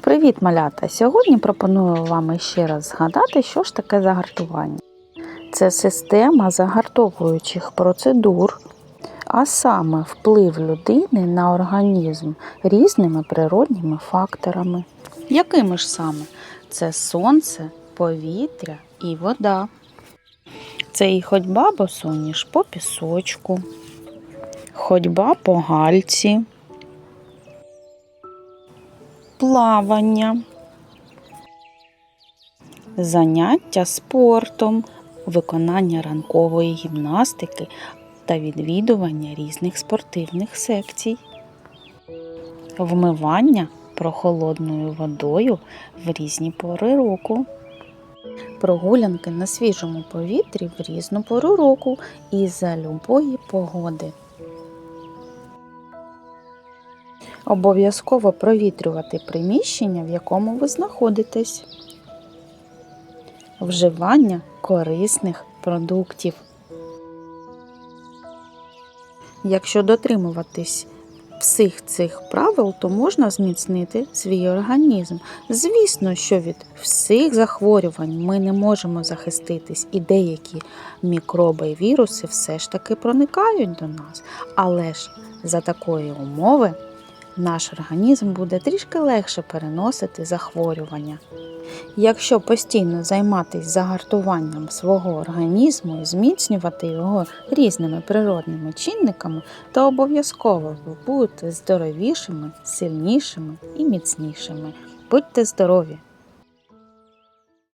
Привіт, малята! Сьогодні пропоную вам ще раз згадати, що ж таке загартування. Це система загартовуючих процедур, а саме вплив людини на організм різними природніми факторами. Якими ж саме? Це сонце, повітря і вода. Це і ходьба босоніж по пісочку, ходьба по гальці, плавання, заняття спортом, виконання ранкової гімнастики та відвідування різних спортивних секцій, вмивання прохолодною водою в різні пори року. Прогулянки на свіжому повітрі в різну пору року і за любої погоди. Обов'язково провітрювати приміщення, в якому ви знаходитесь. Вживання корисних продуктів. Якщо дотримуватись всіх цих правил, то можна зміцнити свій організм. Звісно, що від всіх захворювань ми не можемо захиститись, і деякі мікроби і віруси все ж таки проникають до нас. Але ж за такої умови наш організм буде трішки легше переносити захворювання. Якщо постійно займатися загартуванням свого організму і зміцнювати його різними природними чинниками, то обов'язково ви будете здоровішими, сильнішими і міцнішими. Будьте здорові!